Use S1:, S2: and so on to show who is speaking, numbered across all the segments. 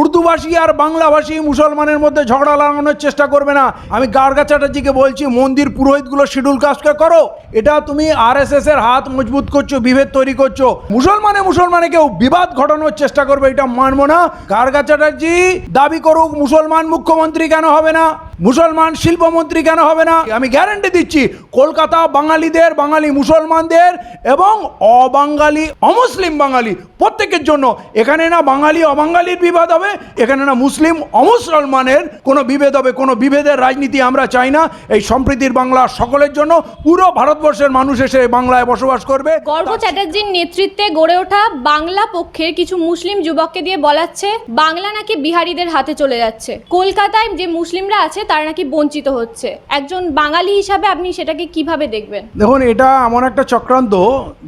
S1: উর্দুভাষী আর বাংলাভাষী মুসলমানের মধ্যে ঝগড়া লাগানোর চেষ্টা করবে না। আমি গার্গা চ্যাটার্জিকে বলছি, মন্দির পুরোহিতগুলো শিডিউল কাস্টকে করো। এটা তুমি আর এর হাত মজবুত করছ, বিভেদ তৈরি করছ। মুসলমানে মুসলমানে কেউ বিবাদ ঘটানোর চেষ্টা করবে, এটা মানবো না। গার্গা চ্যাটার্জি দাবি করুক, মুসলমান মুখ্যমন্ত্রী কেন হবে না? মুসলমান শিল্পমন্ত্রী কেন হবে না? আমি গ্যারান্টি দিচ্ছি, কলকাতা বাঙালিদের, বাঙালি মুসলমানদের এবং অবাঙালি, অমুসলিম বাঙালি প্রত্যেকের জন্য। এখানে না বাঙালি, অবাঙালির বিবাদ হবে, এখানে না মুসলিম, অমুসলমানের কোনো বিভেদ হবে, কোনো বিভেদের রাজনীতি আমরা চাই না। এই সম্প্রীতির বাংলা সকলের জন্য, পুরো ভারতবর্ষের মানুষ এসে বাংলায় বসবাস করবে।
S2: গর্ভ চ্যাটার্জির নেতৃত্বে গড়ে ওঠা বাংলা পক্ষের কিছু মুসলিম যুবককে দিয়ে বলাচ্ছে, বাংলা নাকি বিহারিদের হাতে চলে যাচ্ছে। কলকাতায় যে মুসলিমরা আছে তারা নাকি বঞ্চিত হচ্ছে। একজন বাঙালি হিসাবে আপনি সেটাকে কীভাবে দেখবেন?
S1: দেখুন, এটা এমন একটা চক্রান্ত,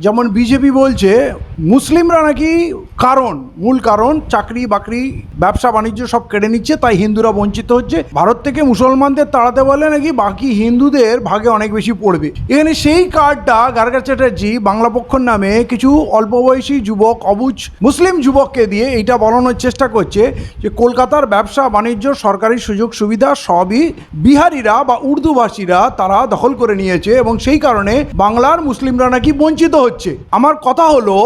S1: যেমন বিজেপি বলছে মুসলিমরা নাকি কারণ, মূল কারণ, চাকরি, বাকরি, ব্যবসা, বাণিজ্য সব কেড়ে নিচ্ছে, তাই হিন্দুরা বঞ্চিত হচ্ছে। ভারত থেকে মুসলমানদের তাড়াতে বলে নাকি বাকি হিন্দুদের ভাগে অনেক বেশি পড়বে। এখানে সেই কার্ডটা গার্গা চ্যাটার্জি বাংলা পক্ষর নামে কিছু অল্প বয়সী যুবক, অবুজ মুসলিম যুবককে দিয়ে এইটা বলানোর চেষ্টা করছে যে কলকাতার ব্যবসা, বাণিজ্য, সরকারি সুযোগ সুবিধা সবই বিহারিরা বা উর্দুভাষীরা তারা দখল করে নিয়েছে এবং সেই কারণে বাংলার মুসলিমরা নাকি বঞ্চিত হচ্ছে। আমার কথা হলো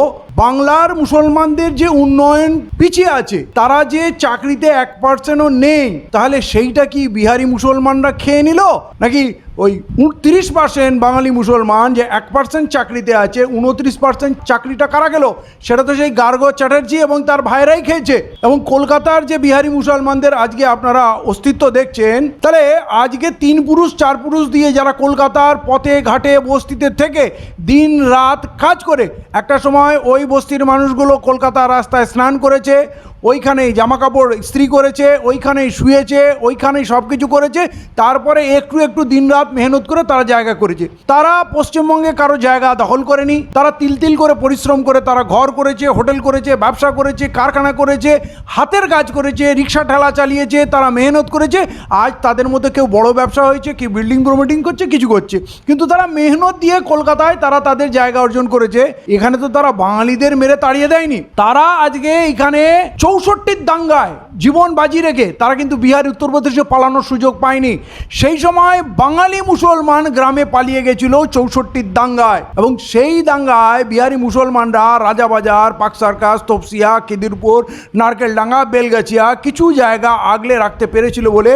S1: বাংলার মুসলমানদের যে উন্নয়ন পিছিয়ে আছে, তারা যে চাকরিতে এক পার্সেন্টও নেই, তাহলে সেইটা কি বিহারি মুসলমানরা খেয়ে নিল? নাকি ওই উনত্রিশ পার্সেন্ট বাঙালি মুসলমান যে এক পার্সেন্ট চাকরিতে আছে, উনত্রিশ পার্সেন্ট চাকরিটা কারা গেল সেটা তো সেই গার্গ চ্যাটার্জি এবং তার ভাইরাই খেয়েছে। এবং কলকাতার যে বিহারি মুসলমানদের আজকে আপনারা অস্তিত্ব দেখছেন, তাহলে আজকে তিন পুরুষ, চার পুরুষ দিয়ে যারা কলকাতার পথে, ঘাটে, বস্তিতে থেকে দিন রাত কাজ করে, একটা সময় ওই বস্তির মানুষগুলো কলকাতার রাস্তায় স্নান করেছে। ওইখানেই জামা কাপড় ইস্ত্রি করেছে, ওইখানেই শুয়েছে, ওইখানেই সব কিছু করেছে, তারপরে একটু একটু দিনরাত মেহনত করে তারা জায়গা করেছে। তারা পশ্চিমবঙ্গে কারও জায়গা দখল করেনি, তারা তিল তিল করে পরিশ্রম করে, তারা ঘর করেছে, হোটেল করেছে, ব্যবসা করেছে, কারখানা করেছে, হাতের কাজ করেছে, রিক্সা ঠেলা চালিয়েছে, তারা মেহনত করেছে, আজ তাদের মধ্যে কেউ বড় ব্যবসা হয়েছে, কেউ বিল্ডিং প্রমোটিং করছে, কিছু করছে। কিন্তু তারা মেহনত দিয়ে কলকাতায় তারা তাদের জায়গা অর্জন করেছে, এখানে তো তারা বাঙালিদের মেরে তাড়িয়ে দেয়নি। তারা আজকে এখানে চৌষট্টির দাঙ্গায় জীবন বাজি রেখে তারা কিন্তু বিহার, উত্তরপ্রদেশে পালানোর সুযোগ পায়নি। সেই সময় বাঙালি মুসলমান গ্রামে পালিয়ে গেছিল চৌষট্টির দাঙ্গায় এবং সেই দাঙ্গায় বিহারি মুসলমানরা রাজাবাজার পাক সার্কাস, তপসিয়া, খিদিরপুর নারকেলডাঙ্গা বেলগাছিয়া কিছু জায়গা আগলে রাখতে পেরেছিল বলে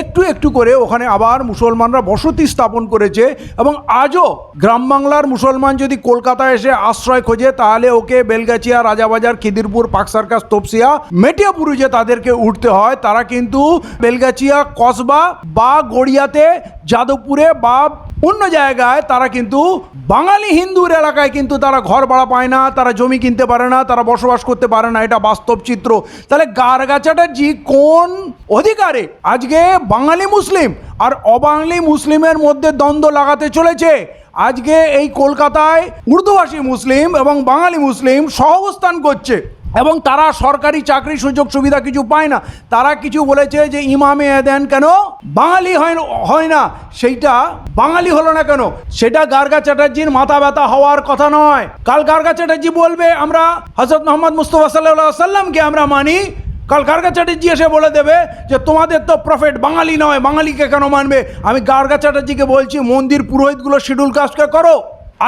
S1: একটু একটু করে ওখানে আবার মুসলমানরা বসতি স্থাপন করেছে এবং আজও গ্রাম বাংলার মুসলমান যদি কলকাতায় এসে আশ্রয় খোঁজে, তাহলে ওকে বেলগাছিয়া, রাজাবাজার, খিদিরপুর, পাক সার্কাস, তপসিয়া মেটিয়াপুরুজে তাদেরকে উঠতে হয়, তারা কিন্তু বেলগাছিয়া, কসবা বা গড়িয়াতে, যাদবপুরে বা অন্য জায়গায় তারা কিন্তু বাঙালি হিন্দুর এলাকায় কিন্তু তারা ঘর ভাড়া পায় না, তারা জমি কিনতে পারে না, তারা বসবাস করতে পারে না। এটা বাস্তব চিত্র। তাহলে গার্গা চ্যাটার্জি কোন অধিকারে, আজকে বাঙালি মুসলিম আর অবাঙালি মুসলিমের মধ্যে দ্বন্দ্ব লাগাতে চলেছে। আজকে এই কলকাতায় উর্দুভাষী মুসলিম এবং বাঙালি মুসলিম সহাবস্থান করছে এবং তারা সরকারি চাকরি সুযোগ সুবিধা কিছু পায় না। তারা কিছু বলেছে যে, ইমামে দেন কেন? বাঙালি হয় হয় না। সেইটা বাঙালি হলো না কেন? সেটা গার্গা চ্যাটার্জির মাথা ব্যথা হওয়ার কথা নয়। কাল গার্গা চ্যাটার্জি বলবে, আমরা হজরত মোহাম্মদ মুস্তফা সাল্লাহ সাল্লামকে আমরা মানি কাল গার্গা চ্যাটার্জি এসে বলে দেবে যে তোমাদের তো প্রফেট বাঙালি নয়, বাঙালিকে কেন মানবে? আমি গার্গা চ্যাটার্জিকে বলছি, মন্দির পুরোহিতগুলো শিডিউল কাস্টকে করো,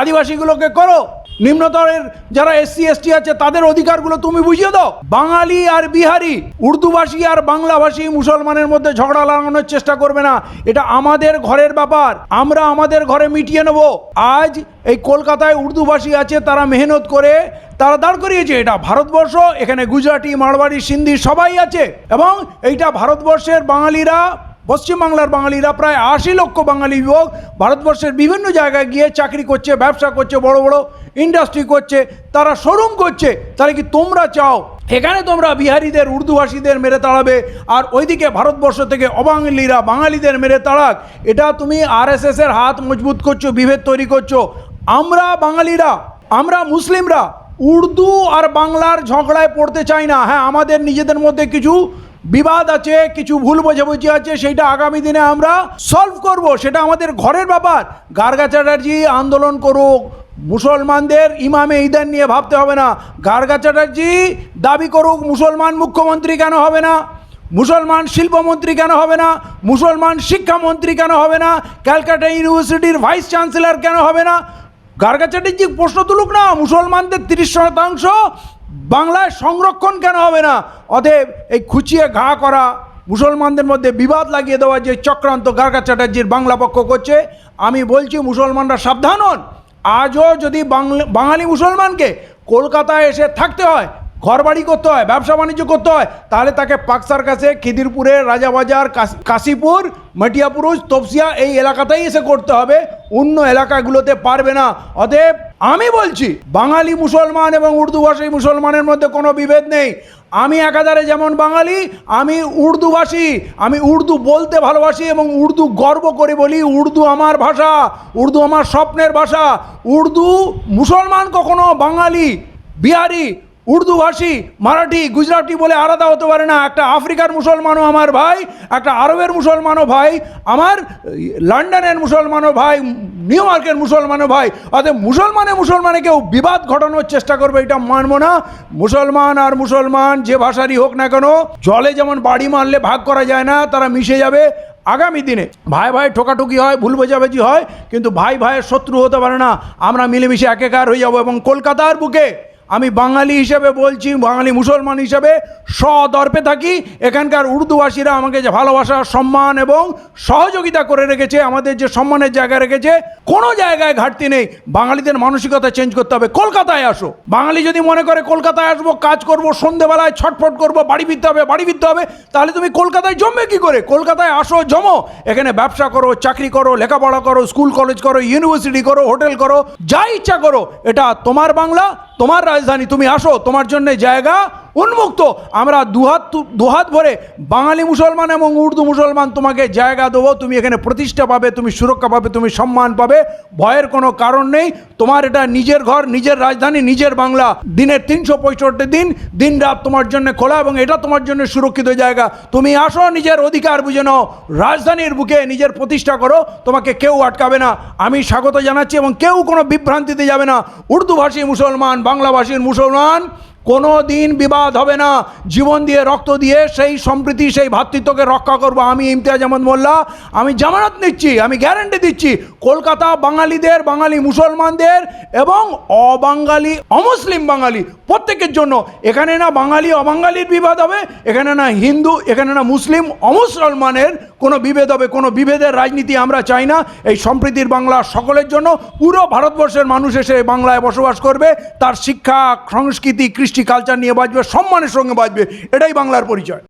S1: আদিবাসীগুলোকে করো। নিম্নতরের যারা এসসি, এসটি আছে, তাদের অধিকারগুলো তুমি বুঝিয়ে দাও। বাঙালি আর বিহারি, উর্দুভাষী আর বাংলাভাষী মুসলমানের মধ্যে ঝগড়া লাগানোর চেষ্টা করবে না। এটা আমাদের ঘরের ব্যাপার। আমরা আমাদের ঘরে মিটিয়ে নেব। আজ এই কলকাতায় উর্দুভাষী আছে, তারা মেহনত করে, তারা দাঁড় করিয়েছে। এটা ভারতবর্ষ, এখানে গুজরাটি, মারওয়াড়ি, সিন্ধি সবাই আছে। এবং এইটা ভারতবর্ষের বাঙালিরা পশ্চিমবাংলার বাঙালিরা প্রায় আশি লক্ষ বাঙালি যুবক ভারতবর্ষের বিভিন্ন জায়গায় গিয়ে চাকরি করছে, ব্যবসা করছে, বড় বড় ইন্ডাস্ট্রি করছে, তারা শোরুম করছে, তাহলে কি তোমরা চাও? এখানে তোমরা বিহারিদের, উর্দুভাষীদের মেরে তাড়াবে, আর ওইদিকে ভারতবর্ষ থেকে অবাঙালিরা বাঙালিদের মেরে তাড়াক। এটা তুমি আর এর হাত মজবুত করছ, বিভেদ তৈরি করছ। আমরা বাঙালিরা, আমরা মুসলিমরা উর্দু আর বাংলার ঝগড়ায় পড়তে চাই না। হ্যাঁ আমাদের নিজেদের মধ্যে কিছু বিবাদ আছে, কিছু ভুল বোঝাবুঝি আছে সেইটা আগামী দিনে আমরা সলভ করব। সেটা আমাদের ঘরের ব্যাপার। গার্গা চ্যাটার্জি আন্দোলন করুক। মুসলমানদের ইমামে ঈদের নিয়ে ভাবতে হবে না। গার্গা চ্যাটার্জি দাবি করুক, মুসলমান মুখ্যমন্ত্রী কেন হবে না? মুসলমান শিল্পমন্ত্রী কেন হবে না? মুসলমান শিক্ষামন্ত্রী কেন হবে না? ক্যালকাটা ইউনিভার্সিটির ভাইস চ্যান্সেলর কেন হবে না? গার্গা চ্যাটার্জি প্রশ্ন তুলুক না, মুসলমানদের তিরিশ শতাংশ বাংলায় সংরক্ষণ কেন হবে না? অতএব এই খুচিয়ে ঘা করা, মুসলমানদের মধ্যে বিবাদ লাগিয়ে দেওয়া যে চক্রান্ত গার্গা চ্যাটার্জির বাংলা পক্ষ করছে, আমি বলছি মুসলমানরা সাবধান হন। আজও যদি বাঙালি মুসলমানকে কলকাতায় এসে থাকতে হয় ঘরবাড়ি করতে হয়, ব্যবসা বাণিজ্য করতে হয়, তাহলে তাকে পাকসার কাছে খিদিরপুরে, রাজাবাজার, কাশি- কাশীপুর মাটিয়াপুরুষ তপসিয়া, এই এলাকাতেই এসে করতে হবে। অন্য এলাকাগুলোতে পারবে না। অতএব আমি বলছি, বাঙালি মুসলমান এবং উর্দুভাষী মুসলমানের মধ্যে কোনো বিভেদ নেই। আমি একাধারে যেমন বাঙালি, আমি উর্দুভাষী, আমি উর্দু বলতে ভালোবাসি এবং উর্দু গর্ব করে বলি, উর্দু আমার ভাষা, উর্দু আমার স্বপ্নের ভাষা। উর্দু মুসলমান কখনো বাঙালি, বিহারি উর্দুভাষী মারাঠি, গুজরাটি বলে আলাদা হতে পারে না। একটা আফ্রিকার মুসলমানও আমার ভাই, একটা আরবের মুসলমানও ভাই, আমার লন্ডনের মুসলমানও ভাই, নিউ ইয়র্কের মুসলমানও ভাই। অতএব মুসলমানে মুসলমানে কেউ বিবাদ ঘটানোর চেষ্টা করবে, এটা মানবো না। মুসলমান আর মুসলমান যে ভাষারই হোক না কেন, জলে যেমন বাড়ি মারলে ভাগ করা যায় না, তারা মিশে যাবে। আগামী দিনে ভাই ভাই ঠোকাঠুকি হয়, ভুল বোঝাবুঝি হয়, কিন্তু ভাই ভাইয়ের শত্রু হতে পারে না। আমরা মিলেমিশে একেকার হয়ে যাব এবং কলকাতার বুকে আমি বাঙালি হিসেবে বলছি, বাঙালি মুসলমান হিসেবে সদর্পে থাকি। এখানকার উর্দুভাষীরা আমাকে যে ভালোবাসা, সম্মান এবং সহযোগিতা করে রেখেছে, আমাদের যে সম্মানের জায়গা রেখেছে, কোনো জায়গায় ঘাটতি নেই। বাঙালিদের মানসিকতা চেঞ্জ করতে হবে। কলকাতায় আসো। বাঙালি যদি মনে করে কলকাতায় আসব, কাজ করব, সন্ধেবেলায় ছটফট করব, বাড়ি ফিরতে হবে, বাড়ি ফিরতে হবে, তাহলে তুমি কলকাতায় জমবে কি করে? কলকাতায় আসো, জমো। এখানে ব্যবসা করো, চাকরি করো, লেখাপড়া করো, স্কুল, কলেজ করো, ইউনিভার্সিটি করো, হোটেল করো, যা ইচ্ছা করো। এটা তোমার বাংলা তোমার রাজধানী তুমি আসো তোমার জন্য জায়গা উন্মুক্ত। আমরা দুহাত দুহাত ভরে বাঙালি মুসলমান এবং উর্দু মুসলমান তোমাকে জায়গা দেবো, তুমি এখানে প্রতিষ্ঠা পাবে, তুমি সুরক্ষা পাবে, তুমি সম্মান পাবে। ভয়ের কোনো কারণ নেই। তোমার এটা নিজের ঘর, নিজের রাজধানী, নিজের বাংলা। দিনের তিনশো পঁয়ষট্টি দিন দিন রাত তোমার জন্য খোলা এবং এটা তোমার জন্য সুরক্ষিত জায়গা। তুমি আসো, নিজের অধিকার বুঝে নাও। রাজধানীর বুকে নিজের প্রতিষ্ঠা করো, তোমাকে কেউ আটকাবে না। আমি স্বাগত জানাচ্ছি এবং কেউ কোনো বিভ্রান্তিতে যাবে না। উর্দুভাষী মুসলমান, বাংলাভাষীর মুসলমান কোনো দিন বিবাদ হবে না। জীবন দিয়ে রক্ত দিয়ে সেই সম্প্রীতি, সেই ভ্রাতৃত্বকে রক্ষা করব আমি ইমতিয়াজ আহমদ মোল্লা। আমি জামানত নিচ্ছি, আমি গ্যারান্টি দিচ্ছি কলকাতা বাঙালিদের, বাঙালি মুসলমানদের এবং অবাঙালি, অমুসলিম বাঙালি প্রত্যেকের জন্য। এখানে না বাঙালি, অবাঙালির বিবাদ হবে, এখানে না হিন্দু, এখানে না মুসলিম, অমুসলমানের কোনো বিভেদ হবে। কোনো বিভেদের রাজনীতি আমরা চাই না। এই সম্প্রীতির বাংলা সকলের জন্য। পুরো ভারতবর্ষের মানুষ এসে বাংলায় বসবাস করবে। তার শিক্ষা, সংস্কৃতি কৃষ্টি কালচার নিয়ে বাঁচবে সম্মানের সঙ্গে বাঁচবে এটাই বাংলার পরিচয়।